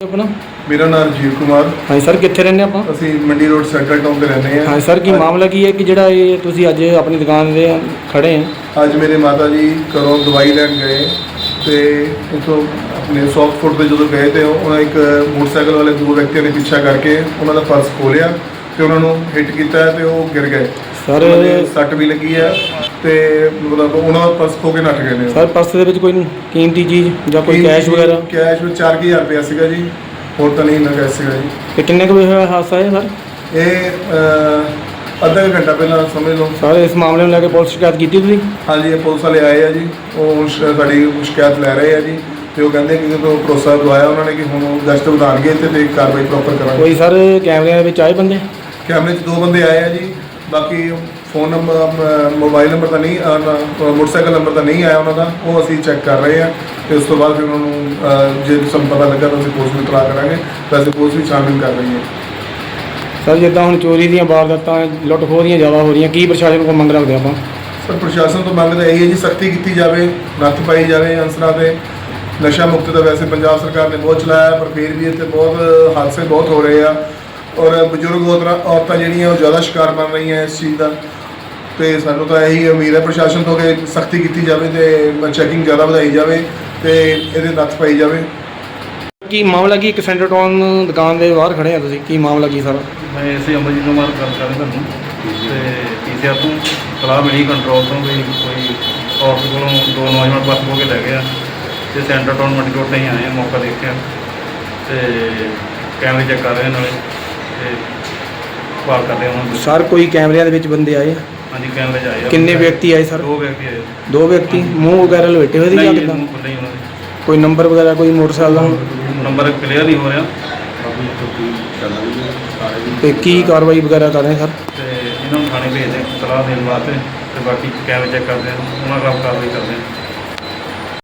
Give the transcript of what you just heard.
ਆਪਣਾ? ਮੇਰਾ ਨਾਮ ਰਾਜੀਵ ਕੁਮਾਰ। ਹਾਂਜੀ ਸਰ ਕਿੱਥੇ ਰਹਿੰਦੇ ਆਪਾਂ? ਅਸੀਂ ਮੰਡੀ ਰੋਡ ਸੈਂਟਰਲ ਟਾਊਨ ਤੇ ਰਹਿੰਦੇ ਹਾਂ। ਹਾਂਜੀ ਸਰ ਕੀ ਮਾਮਲਾ ਕੀ ਹੈ ਕਿ ਜਿਹੜਾ ਇਹ ਤੁਸੀਂ ਅੱਜ ਆਪਣੀ ਦੁਕਾਨ ਦੇ ਖੜੇ ਆ ਅੱਜ ਮੇਰੇ ਮਾਤਾ ਜੀ ਘਰੋਂ ਦਵਾਈ ਲੈਣ ਗਏ ਤੇ ਇਥੋਂ ਆਪਣੇ ਸੌਫਟ ਫੁੱਟ ਤੇ ਜਦੋਂ ਗਏ ਤੇ ਉਹਨਾਂ ਇੱਕ ਮੋਟਰਸਾਈਕਲ ਵਾਲੇ ਦੋ ਵਿਅਕਤੀਆਂ ਨੇ ਪਿੱਛਾ ਕਰਕੇ ਉਹਨਾਂ ਦਾ ਪਰਸ ਖੋਲਿਆ ਤੇ ਉਹਨਾਂ ਨੂੰ ਹਿੱਟ ਕੀਤਾ ਤੇ ਉਹ ਗਿਰ ਗਏ। ਸਰ ਉਹਨਾਂ ਦੇ ਸੱਟ ਵੀ ਲੱਗੀ ਆ। ਤੇ ਮਤਲਬ ਉਹਨਾਂ ਦਾ ਪਰਸ ਖੋ ਕੇ ਨੱਠ ਗਏ ਨੇ। ਸਰ ਪਰਸ ਦੇ ਵਿੱਚ ਕੋਈ ਕੀਮਤੀ ਚੀਜ਼ ਜਾਂ ਕੋਈ ਕੈਸ਼ ਵਗੈਰਾ? ਕੈਸ਼ ਵਿੱਚ 4000 ਰੁਪਇਆ ਸੀਗਾ ਜੀ। ਹੋਰ ਤਾਂ ਨਹੀਂ ਨਾ ਕੈਸ਼ ਸੀਗਾ ਜੀ। ਤੇ ਕਿੰਨੇ ਕੁ ਵਜੇ ਹੋਇਆ ਹਾਦਸਾ ਹੈ ਸਰ? ਇਹ ਅਹ, ਅੱਧਾ ਕੁ ਘੰਟਾ ਪਹਿਲਾਂ ਸਮਝ ਲਓ। ਸਰ ਇਸ ਮਾਮਲੇ ਨੂੰ ਲੈ ਕੇ ਪੁਲਿਸ ਸ਼ਿਕਾਇਤ ਕੀਤੀ ਤੁਸੀਂ? ਹਾਂਜੀ ਇਹ ਪੁਲਿਸ ਵਾਲੇ ਆਏ ਆ ਜੀ। ਉਹ ਹੁਣ ਸ਼- ਸਾਡੀ ਸ਼ਿਕਾਇਤ ਲੈ ਰਹੇ ਆ ਜੀ। ਤੇ ਉਹ ਕਹਿੰਦੇ ਕਿ ਜਦੋਂ ਭਰੋਸਾ ਦਵਾਇਆ ਉਹਨਾਂ ਨੇ ਕਿ ਹੁਣ ਉਹ ਗਸ਼ਤ ਵਧਾਣਗੇ ਤੇ ਤੇ ਕਾਰਵਾਈ ਪ੍ਰੋਪਰ ਕਰਾਂਗੇ। ਕੋਈ ਸਰ ਕੈਮਰਿਆਂ ਦੇ ਵਿੱਚ ਆਏ ਬੰਦੇ? ਕੈਮਰੇ 'ਚ ਦੋ ਬੰਦੇ ਆਏ ਆ ਜੀ। ਬਾਕੀ ਫੋਨ ਨੰਬਰ ਮੋਬਾਈਲ ਨੰਬਰ ਤਾਂ ਨਹੀਂ ਮੋਟਰਸਾਈਕਲ ਨੰਬਰ ਤਾਂ ਨਹੀਂ ਆਇਆ ਉਹਨਾਂ ਦਾ ਉਹ ਅਸੀਂ ਚੈੱਕ ਕਰ ਰਹੇ ਆ ਤੇ ਉਸ ਤੋਂ ਬਾਅਦ ਫਿਰ ਉਹਨਾਂ ਨੂੰ ਜੇ ਸਾਨੂੰ ਪਤਾ ਲੱਗਾ ਤਾਂ ਅਸੀਂ ਪੁਲਿਸ ਨੂੰ ਇਤਲਾਹ ਕਰਾਂਗੇ ਵੈਸੇ ਪੁਲਿਸ ਵੀ ਛਾਣਬੀਨ ਕਰ ਰਹੀ ਹੈ। ਸਰ ਜਿੱਦਾਂ ਹੁਣ ਚੋਰੀ ਦੀਆਂ ਵਾਰਦਾਤਾਂ ਲੁੱਟ ਖੋਹ ਦੀਆਂ ਜ਼ਿਆਦਾ ਹੋ ਰਹੀਆਂ ਕੀ ਪ੍ਰਸ਼ਾਸਨ ਕੋਲ ਮੰਗ ਰੱਖਦੇ ਆਪਾਂ? ਸਰ ਪ੍ਰਸ਼ਾਸਨ ਤੋਂ ਮੰਗ ਤਾਂ ਇਹੀ ਹੈ ਜੀ ਸਖਤੀ ਕੀਤੀ ਜਾਵੇ ਨੱਥ ਪਾਈ ਜਾਵੇ ਅਨਸਰਾਂ ਤੇ। ਨਸ਼ਾ ਮੁਕਤ ਤਾਂ ਵੈਸੇ ਪੰਜਾਬ ਸਰਕਾਰ ਨੇ ਬਹੁਤ ਚਲਾਇਆ ਪਰ ਫਿਰ ਵੀ ਇੱਥੇ ਬਹੁਤ ਹਾਦਸੇ ਬਹੁਤ ਹੋ ਰਹੇ ਆ। ਔਰ ਬਜ਼ੁਰਗ ਔਰਤਾਂ ਜਿਹੜੀਆਂ ਉਹ ਜ਼ਿਆਦਾ ਸ਼ਿਕਾਰ ਬਣ ਰਹੀਆਂ ਇਸ ਚੀਜ਼ ਦਾ। ਤੇ ਸਾਨੂੰ ਤਾਂ ਇਹੀ ਉਮੀਦ ਹੈ ਪ੍ਰਸ਼ਾਸਨ ਤੋਂ ਕਿ ਸਖਤੀ ਕੀਤੀ ਜਾਵੇ ਤੇ ਚੈਕਿੰਗ ਜ਼ਿਆਦਾ ਵਧਾਈ ਜਾਵੇ ਤੇ ਇਹਦੇ ਨੱਥ ਪਾਈ ਜਾਵੇ। ਕੀ ਮਾਮਲਾ ਕੀ? ਇੱਕ ਸੈਂਟਰ ਟਾਊਨ ਦੁਕਾਨ ਦੇ ਬਾਹਰ ਖੜੇ ਆ ਤੁਸੀਂ। ਕੀ ਮਾਮਲਾ ਕੀ ਸਰ? ਮੈਂ ਇਸੇ ਅਮਰਜੀਤ ਕੁਮਾਰ ਗੱਲ ਕਰ ਰਿਹਾ ਤੁਹਾਨੂੰ। ਤੇ ਪੀਸੀਆਰ ਤੋਂ ਸਲਾਹ ਮਿਲੀ ਕੰਟਰੋਲ ਤੋਂ ਵੀ ਕੋਈ ਔਰਤ ਕੋਲੋਂ ਦੋ ਨੌਜਵਾਨ ਬੱਸ ਹੋ ਕੇ ਲੈ ਗਏ ਆ। ਤੇ ਸੈਂਟਰ ਟਾਊਨ ਮੰਡੀ ਰੋਡ ਤੇ ਹੀ ਆਏ ਆ ਮੌਕਾ ਦੇਖਿਆ। ਤੇ ਕੈਮਰੇ ਚੈੱਕ ਕਰ ਰਹੇ ਆ ਨਾਲੇ। ਤੇ ਪਾਰ ਕਰਦੇ ਆ ਉਹਨਾਂ ਨੂੰ। ਸਰ ਕੋਈ ਕੈਮਰਿਆਂ ਦੇ ਵਿੱਚ ਬੰਦੇ ਆਏ ਆ? ਹਾਂਜੀ ਕੈਮਰੇ 'ਚ ਆਏ ਆ। ਕਿੰਨੇ ਵਿਅਕਤੀ ਆਏ ਸਰ? ਦੋ ਵਿਅਕਤੀ ਆਏ ਦੋ ਵਿਅਕਤੀ? ਮੂੰਹ ਵਗੈਰਾ ਲਪੇਟੇ ਹੋਏ ਸੀ ਜਾਂ ਨਹੀਂ ਕਿੱਦਾਂ ਮੂੰਹ ਖੁੱਲ੍ਹੇ ਹੀ ਉਹਨਾਂ ਦੇ। ਕੋਈ ਨੰਬਰ ਵਗੈਰਾ ਕੋਈ ਮੋਟਰਸਾਈਕਲ ਦਾ? ਨੰਬਰ ਕਲੀਅਰ ਨਹੀਂ ਹੋ ਰਿਹਾ। ਤੇ ਕੀ ਕਾਰਵਾਈ ਵਗੈਰਾ ਕਰ ਰਹੇ ਸਰ? ਤੇ ਇਹਨਾਂ ਨੂੰ ਥਾਣੇ ਭੇਜਦੇ ਸਲਾਹ ਦੇਣ ਵਾਸਤੇ ਤੇ ਬਾਕੀ ਕੈਮਰੇ ਚੈੱਕ ਕਰਦੇ ਆ ਉਹਨਾਂ ਖਿਲਾਫ ਕਾਰਵਾਈ ਕਰਦੇ ਆ